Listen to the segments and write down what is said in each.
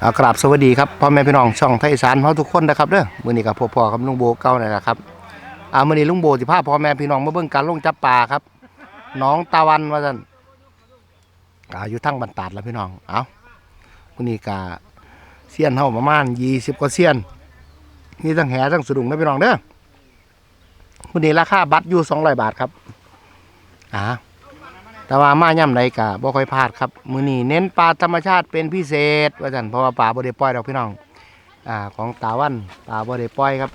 เอากราบสวัสดีครับพ่อแม่พี่น้องช่องไทยสานเฮาทุกคนนะครับเด้อมื้อนี้กับพ่อๆกับลุงโบเก่านี่แหละครับอ่ามื้อนี้ลุงโบสิพาพ่อแม่พี่น้องมาเบิ่งการลงจับปลาครับน้องตะวันว่าซั่นกาอยู่ทั้งบันตาดแล้วพี่น้องเอามื้อนี้กาเซียนเฮาประมาณ20กว่าเซียนมีทั้งแหทั้งสะดุงนะพี่น้องเด้อมื้อนี้ราคาบัตรอยู่200บาทครับอ่า แต่ว่ามาย่ำใดกะบ่ค่อยพลาดครับ มื้อนี้เน้นปลาธรรมชาติเป็นพิเศษว่าซั่นเพราะว่าปลาบ่ได้ปล่อยดอกพี่น้องอ่าของตาวันปลาบ่ได้ปล่อยครับ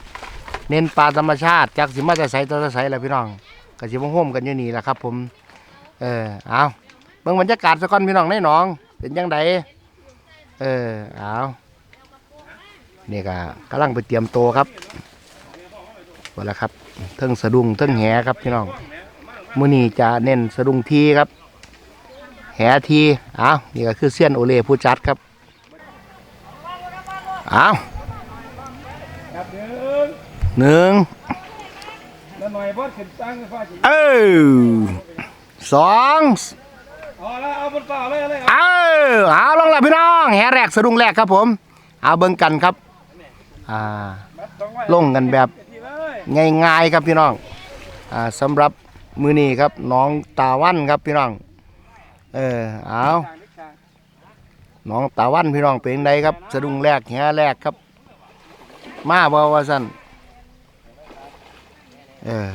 เน้นปลาธรรมชาติจักสิมาจะใส่ตัวจะใส่แหละพี่น้องก็สิมาโฮมกันอยู่นี่แหละครับ ผมเออเอาเบิ่งบรรยากาศซะก่อนพี่น้องในหนอง เป็นจังไดเออเอานี่ก็กำลังไปเตรียมตัวครับว่าแล้วครับเทิงสะดุ้งเทิงแหครับพี่น้อง มื้อนี้จะเน้นสะดุ้งทีครับ แหทีอ้าวนี่ก็คือเซียนโอเล่ผู้จัดครับอ้าวหนึ่งเออสองเอาเอาบนฟ้าเลอาลงแล้วพี่น้อง แหแรกสะดุ้งแรกครับผม เอาเบิ่งกันครับ อ่าลงกันแบบง่ายๆครับพี่น้อง อ่าสำหรับ มือนี้ครับน้องตาวันครับพี่น้องเออเอาน้องตาวันพี่น้องเป็นไดครับ สะดุ้งแรกแหแรกครับ มาบ่ว่าสั่นเออ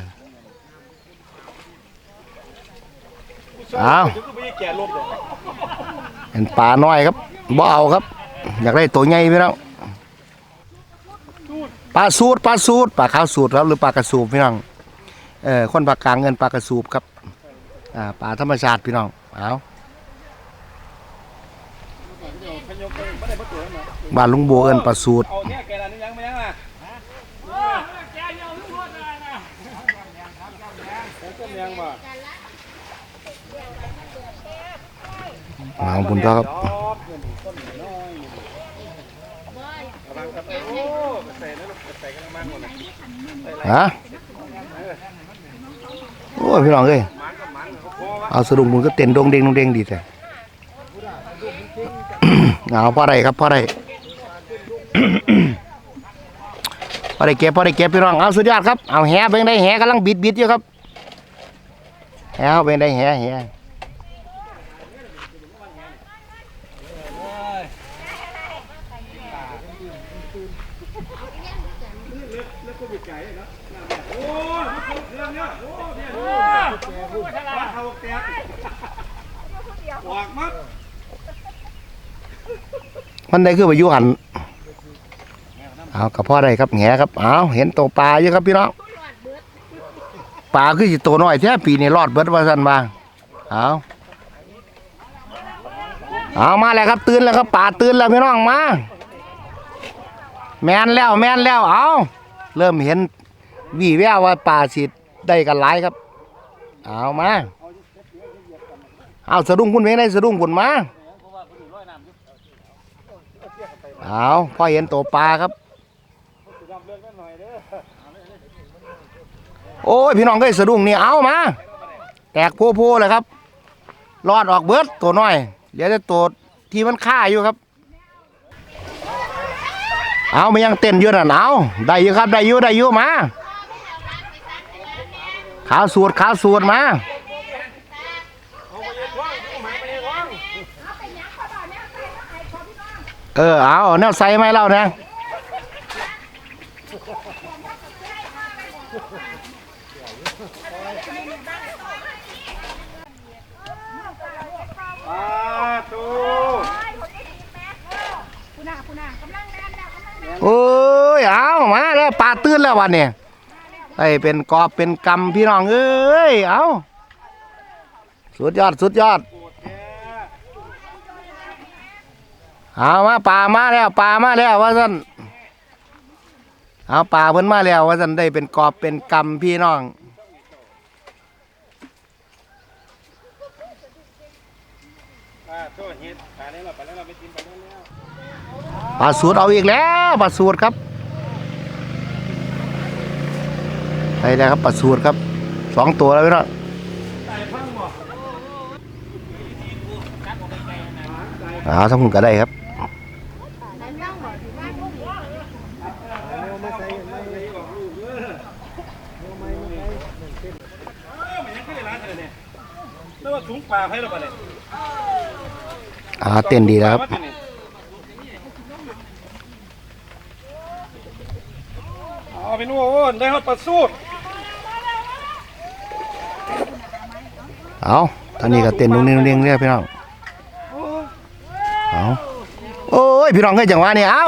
เอาเห็นปลาน้อยครับบ่เอาครับ อยากได้ตัวใหญ่พี่น้องปลาสูตรปลาสูตรปลาขาวสูตรครับหรือปลากระสูบพี่น้อง เออคนภาคกลางเงินปลากระสูบครับอ่าปลาธรรมชาติพี่น้องเอาบ้านลุงโบเอินปลาสูตรเอาเนี่ยแกนั่นยังไม่ยังอะแกยังลุงโบได้นะต้มยังบุญครับฮะ อ้ยพี่น้องเอ้ยเอาสะดุ้งบุญก็เต้นดงเด้งดงเด้งดีแต่เอาพ่อได้ครับพ่อได้พ่อได้เก็บพ่อได้เก็บพี่น้องเอาสุดยอดครับเอาแหเป็นได้แหกำลังบิดบิดอยู่ครับแหเอาเป็นได้แหแหโอ้ยเรื่องเนี้ย โอ้เนี่ยโอ้ปลาเขาแตกหวกมัดมันได้คือไปยู่หันเอากับพ่อได้ครับแหครับเอาเห็นตัวปลาอยู่ครับพี่น้องปลาคือสิตัวน้อยแท้ปีนี้รอดเบิดว่าซั่นว่าเอาเอามาแล้วครับตื่นแล้วครับป่าตื่นแล้วพี่น้องมาแมนแล้วแมนแล้วเอาเริ่มเห็นวี่แววว่าป่าสิได้กันหลายครับ เอามาเอาสะดุ้งคุณเวงได้สะดุ้งคุณมาเอาพอเห็นตัวปลาครับ โอ้ยพี่น้องก็สะดุ้งนี่เอามา แตกโพๆเลยครับ รอดออกเบิดตัวน้อยเหลือแต่ตัวที่มันฆ่าอยู่ครับ เอามันยังเต้นอยู่นะเอาได้อยู่ครับได้อยู่ได้อยู่มา ขาวสูตรขาวสูตรมาเออเอาแนวใส่ไหมเล่านะปลาตูคุณอาคุณอากำลังแน่นแล้วกำลังแน่นโอ้ยเอามาแล้วปลาตื้นแล้ววันนี้ ไอ้เป็นกอบเป็นกำพี่น้องเอ้ยเอาสุดยอดสุดยอดเอามาปลามาแล้วปลามาแล้วว่าสันเอาปลาเพิ่นมาแล้วว่าสันได้เป็นกอบเป็นกำพี่น้องปลาสูตรเอาอีกแล้วปลาสูตรครับ ไปแล้วครับปัดสูดครับสองตัวแล้วพี่น้องอาทั้งคุณก็ได้ครับอาเต้นดีครับเอาไปนู่นได้ฮอดปลาสูตร เอาตอนนี้ก็เต้นนุ่งนิ่งนุ่งนิ่งเรียกพี่น้องเอาโอ้ยพี่น้องเคยจังหวะนี้เอา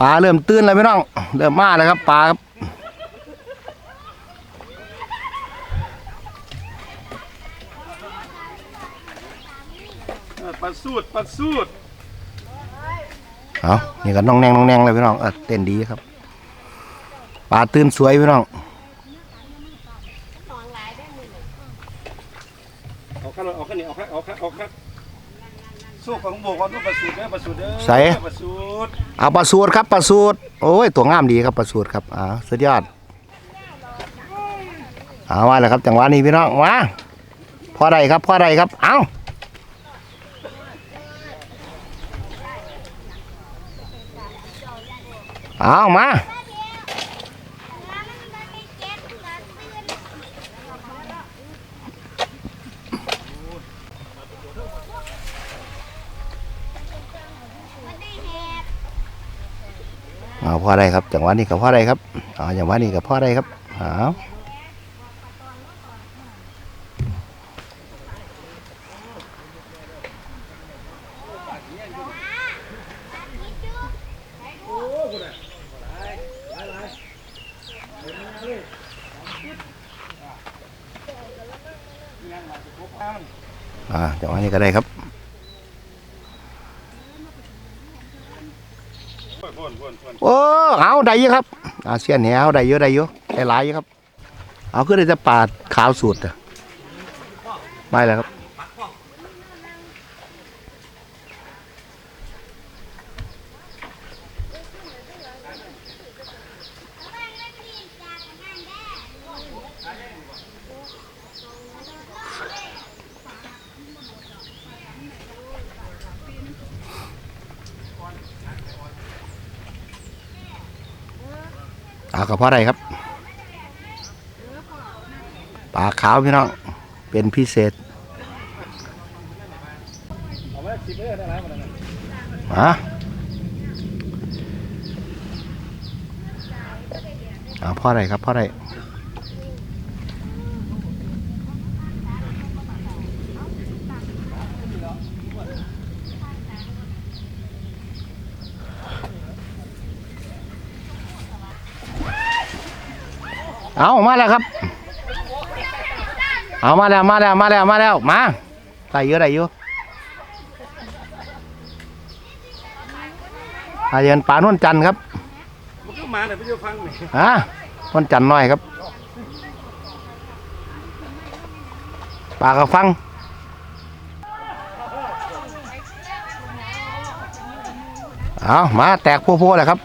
ปลาเริ่มตื่นแล้วพี่น้องเริ่มมาแล้วครับปลาครับเออปลาสูดปลาสูดเอานี่ก็น้องแนงน้องแนงเลยพี่น้องเออเต้นดีครับปลาตื่นสวยพี่น้อง เอา ข้างเอาข้างนี้เอาข้างเอาข้างเอาข้างสู้ของโบกว่าต้ปลาสูดเด้อปลาสูดเด้อใส่ปลาสูดเอาปลาสูตรครับปลาสูตรโอ้ยตัวงามดีครับปลาสูตรครับอ่าสุดยอดเอาว่าแล้วครับจังหวะนี้พี่น้องมาพอใดครับพอใดครับเอาเอามา เอาพ่อได้ครับจังหวะนี้กับพ่อได้ครับเอาจังหวะนี้กับพ่อได้ครับเอาอ่าจังหวะนี้ก็ได้ครับ พ่นพ่นพ่นพ่น โอ้ เอาได้เยอะครับอาเซียนแหวได้เยอะได้เยอะได้หลายเยอะครับ เอาขึ้นได้จะปาดขาวสูตรอะไม่แล้วครับ กระเพราะอะไรครับปลาขาวพี่น้องเป็นพิเศษเอาไว้สิบเพราะอะไรครับเพราะอะไร เอามาแล้วครับ เอามาแล้วมาแล้วมาแล้วมาแล้วมาได้เยอะได้เยอะอาเย็นปลานวลจันทร์ครับมันก็มาแต่ไปเจอฟังนี่ฮะนวลจันทร์น้อยครับปลากระฟังเอามาแตกพัวๆเลยครับ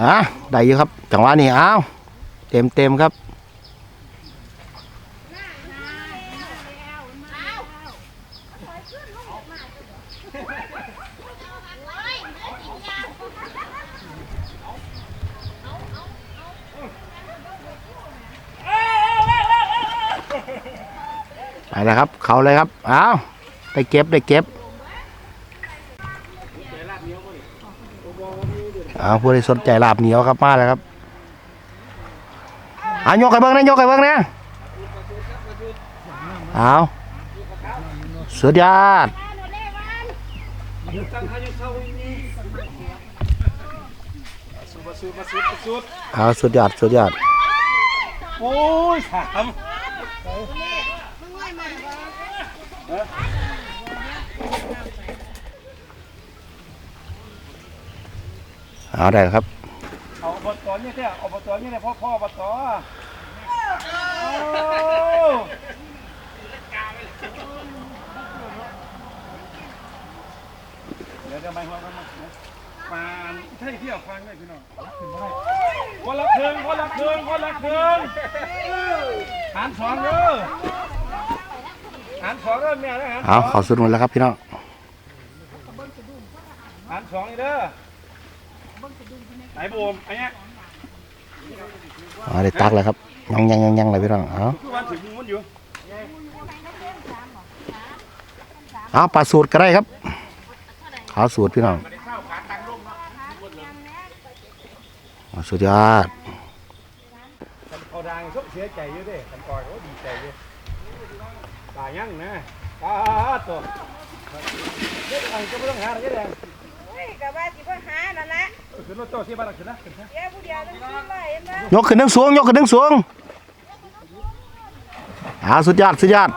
อะได้อยู่ครับ จังหวะนี้เอาวเต็มเต็มครับไปแล้วครับ เขาเลยครับเอาวได้เก็บได้เก็บเอาผู้ใดสนใจลาบเหนียวครับมาแล้วครับเอายกไก่เบิ้งนะยกไก่เบิ้งนะเอาสุดยอดเอาสุดยอดสุดยอดโอ้ยสาม เอาได้แล้วครับเอาอบตเนี่ยแท้เอาอบตเนี่ยแท้พ่อพ่ออบตเดี๋ยวเดี๋ยวไม่หัวกันมาปานใช่ที่เอาฟังได้พี่น้องคนละเครื่องคนละเครื่องคนละเครื่องหารสองเด้อหารสองเด้อแม่นะหารสเอาองเขาสุดหมดแล้วครับพี่น้องหารสองนี่เด้อ ไหนบูมไอ้เนี้ยเอาได้ตักแล้วครับยังยังยังยังเลยพี่น้องเอาคือวันถึงมันอยู่เอาปลาสูตรก็ได้ครับขาวสูตรพี่น้องเอาสุดยอดเขาดังชกเสียใจเยอะเด้กันก่อนเขาดีใจเยอะตายยังนะตาตัวเด็กอันก็ไม่ต้องหาอะไรแดงเฮ้ ยกะว่าสิบ่หานั่นละขึ้นรถเจ้าเสียบ้านขึ้นนะขึ้นนะเดี๋ยวผู้เดียวต้องขึ้นไว้เห็นบ่ยกขึ้นทั้งสูงยกขึ้นทั้งสูงเอาสุดยอดสุดยอด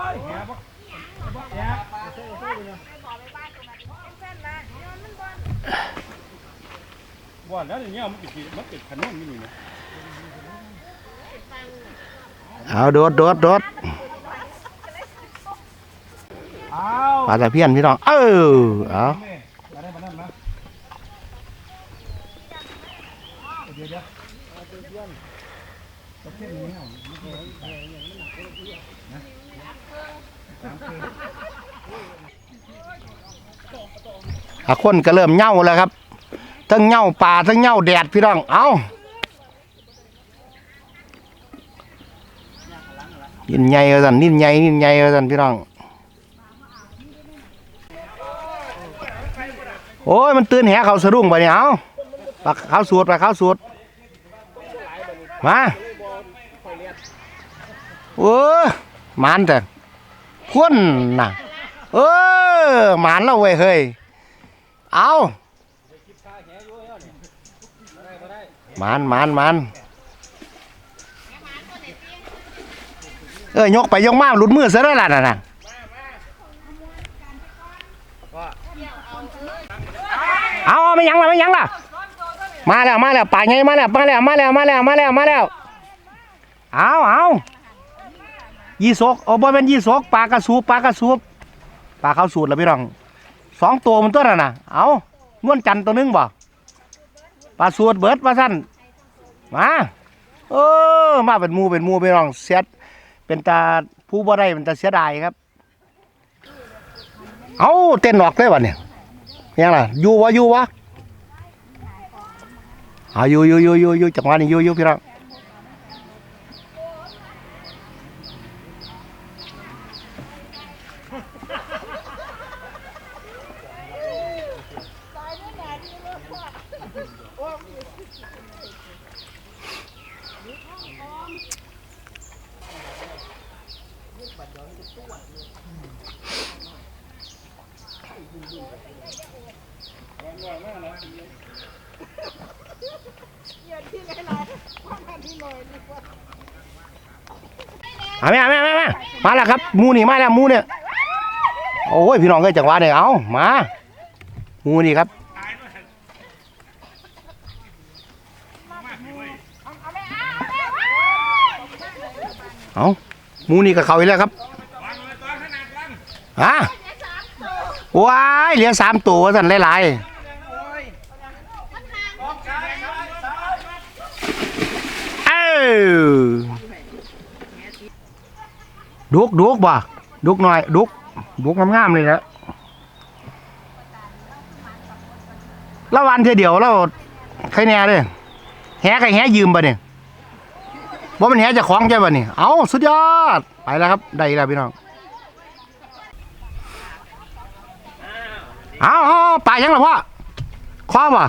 สั้นละย้อนมันบ่บ่อนแล้วอย่างเงี้ยมันติดมันติดขนมนี่นี่นะเอาโดดโดดโดดอ้าวปลาตะเพียนพี่น้องเออเอานี่มาได้มานั่นนะเดี๋ยวเดี๋ยวเดี๋ยว ประเทศนี้เอาอาคนก็เริ่มเหง่าแล้วครับ ทั้งเหง่าป่าทั้งเหง่าแดดพี่น้อง เอานินใหญ่ว่าสันนินใหญ่นินใหญ่ว่าสันพี่น้อง โอ้ย มันตื่นแหเขาสะดุ้งไปเนี่ยเอาปลาเขาสูดปลาเขาสูดมา โอ้ยหมันแต่พ่นน่ะ เออหมันแล้วเว้ยเฮ้ยเอามันมันมันเออยกไปยกมาหลุดมือซะด้วล่ะน่ะน่ะเอาเอาไม่ยังละไม่ยังละมาแล้วมาแล้วป่าไงมาแล้วมาแล้วมาแล้วมาแล้วมาแล้วมาแล้วเอาเอา ยี่สกโอ้บ่เป็นยี่สกปลากระสูบปลากระสูบปลาเข้าสูตรแล้วพี่น้องสองตัวมันตัวน่ะนะเอานวลจันตัวหนึงบ่ปลาสวดเบิร์ดว่าสั้นมาเออมาเป็นมูเป็นมูไปน้องเสียดเป็นตาผู้บ่ได้เป็นตาเสียดายครับ เอาเต้นออกได้บ่เนี่ยยังล่ะอยู่วะอยู่วะเอาอยู่อยู่อยู่อยู่ยู่จังหวะนี้อยู่อยู่พี่น้อง อาแม่เอาแม่แม่เอาแม่มาแล้วครับมูนี่มาแล้วมูเนี่ยโอ้ยพี่น้องก็จังหวะเนี่ยเอามามูนี่ครับเอามูนี่กับเขาอีกแล้วครับฮะ ว้ายเหลือสามตัวสันหลายๆเอ้าดุกดุกบ่ดุกหน่อยดุกดุกงามๆเลยนะละวันเทอเดียวแล้วใครแน่เลยแหใครแหยืมบ่เนี่ยว่ามันแหจะคล้องใช่ป่ะนี่เอาสุดยอด ไปแล้วครับ ได้แล้วพี่น้อง เอาเอาเอาไปยังหรอพ่อคว้าป่ะ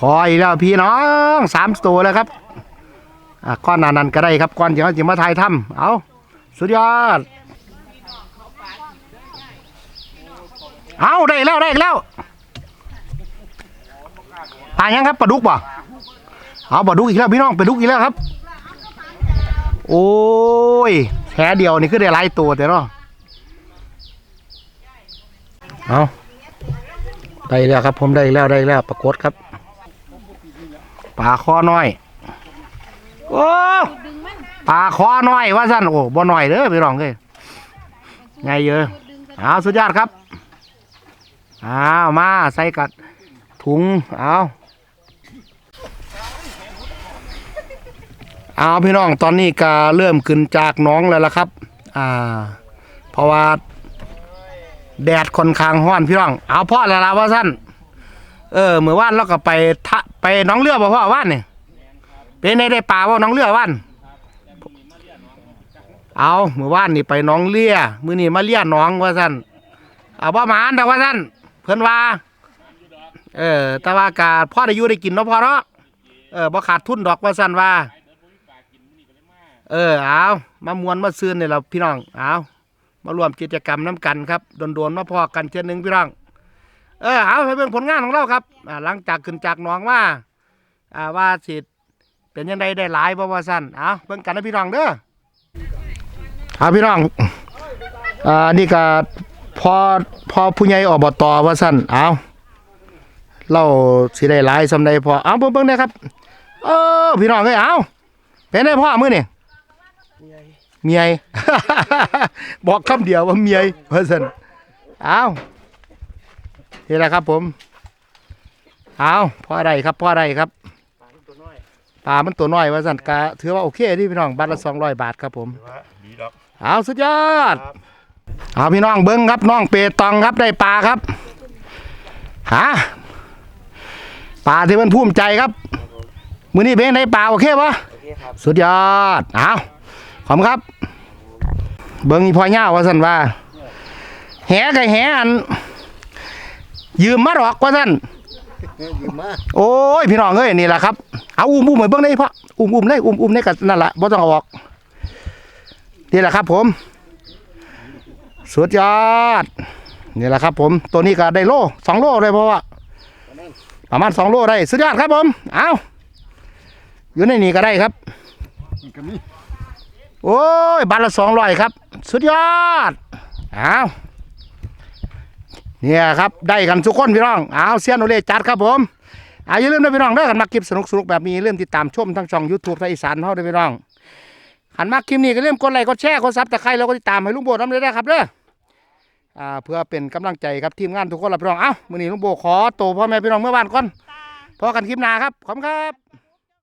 คอยแล้วพี่น้องสามตัวแล้วครับก้อนนานันก็ได้ครับก้อนที่เขาจะมาถ่ายทำเอาสุดยอด เอาได้แล้วได้แล้วปลายังครับปลาดุกป่เอาปลาดุกอีกแล้วพี่น้องปลาดุกอีกแล้วครับ โอ้ยแค่เดียวนี่คือได้หลายตัวแต่เนาะ เอาได้แล้วครับ ผมได้แล้วได้แล้วปรากฏครับปลาคอน้อยโอ้ปลาคอน้อยว่าสั้นโอ้บ่น้อยเด้อพี่น้องเลยไงเยอะเอาสุดยอดครับเอามาใส่กัดถุงเอาเอาพี่น้องตอนนี้ก็เริ่มขึ้นจากน้องแล้วล่ะครับ อ่า เพราะว่า แดดค่อนข้างร้อนพี่น้อง เอาพ่อแล้วละว่าสั้นเออเมื่อวานเราก็ไปทะไปน้องเรือบ่พ่อว่านนี่แเป็นในได้ป่าว่าน้องเลือวันเอาเมื่อวานนี่ไปน้องเลี้ยมื้อนี้มาเลี้ยน้องว่าซั่นเอาบ่หมานดอกว่าซั่นเพิ่นว่าเออแต่ว่ากาพ่อได้อยู่ได้กินเนาะพ่อเนาะเออบ่ขาดทุนดอกว่าซั่นว่า เออเอามามวนมาซื้อนี่ล่ะพี่น้องเอา มารวมกิจกรรมน้ำกันครับโดนๆมาพอกันเช่นหนึงพี่น้องเออเอาไปเบิ่งผลงานของเราครับอ่าหลังจากขึ้นจากหนองว่าอ่าว่าสิเป็นยังไงได้หลายบ่ว่าซั่นเอาเบิ่งกันนะพี่น้องเด้อครับพี่น้องอ่านี่ก็พอพอผู้ใหญ่อบตว่าสั่นเอาเราสิได้หลายสำใดพอเอาเบิ่งเบิ่งได้ครับ เออพี่น้องเอ้ยเอาเป็นได้พ่อมื้อนี่ เมียบอกคำเดียวว่าเมียว่าซั่นเอานี่แหละครับผมเอาพ่อะได้ครับพ่อะได้ครับปลามันตัวน้อยว่าสั่นกะถือว่าโอเคที่พี่น้องบาทละ200บาทครับผมอกเอาสุดยอดเอาพี่น้องเบิ้งครับน้องเปตองครับได้ปลาครับหาปลาที่มันภูมิใจครับมือนี้เป็นได้ปลาโอเคปะสุดยอดเอาขอบคุณครับ เบิ้งอีพ่อเง่าว่าสันว่า แหกับแหอัน ยืมมาหรอกว่าสันโอ้ยพี่น้องเอ้ยนี่แหละครับ เอาอุ้มอุ้มเหมือนเบิ้งได้พ่ออุ้มอุ้มเลยอุ้มอุ้มได้กับนั่นแหละบ่ต้องเอาออกนี่แหละครับ ผม สุดยอดนี่แหละครับ ผม ตัวนี้ก็ได้โลสองโลเลยเพราะว่าประมาณสองโลได้ สุดยอดครับผม เอาอยู่ในนี้ก็ได้ครับกันนี่ โอ้ยบาทละสองร้อยครับ สุดยอดเอาเนี่ยครับได้กันทุกคนพี่น้องเอาเซียนโอเล่จัดครับผมอาอย่าลืมนะพี่น้องเด้อกันมาคลิปสนุกสนุกแบบนี้อย่มติดตามชมทั้งช่อง YouTube ไทยอีสานเฮาด้วยพี่น้องหันมาคลิปนี้ก็เริ่มกดไลค์กดแชร์กดซับตะไคร้แล้วก็ติดตามให้ลุงโบทำเลยนะครับเด้ออ่าเพื่อเป็นกำลังใจครับทีมงานทุกคนละพี่น้องเอ้ามื้อนี้ลุงโบขอโตวพ่อแม่พี่น้องเมื่อวานก่อนพอกันคลิปหน้าครับขอบคุณครับ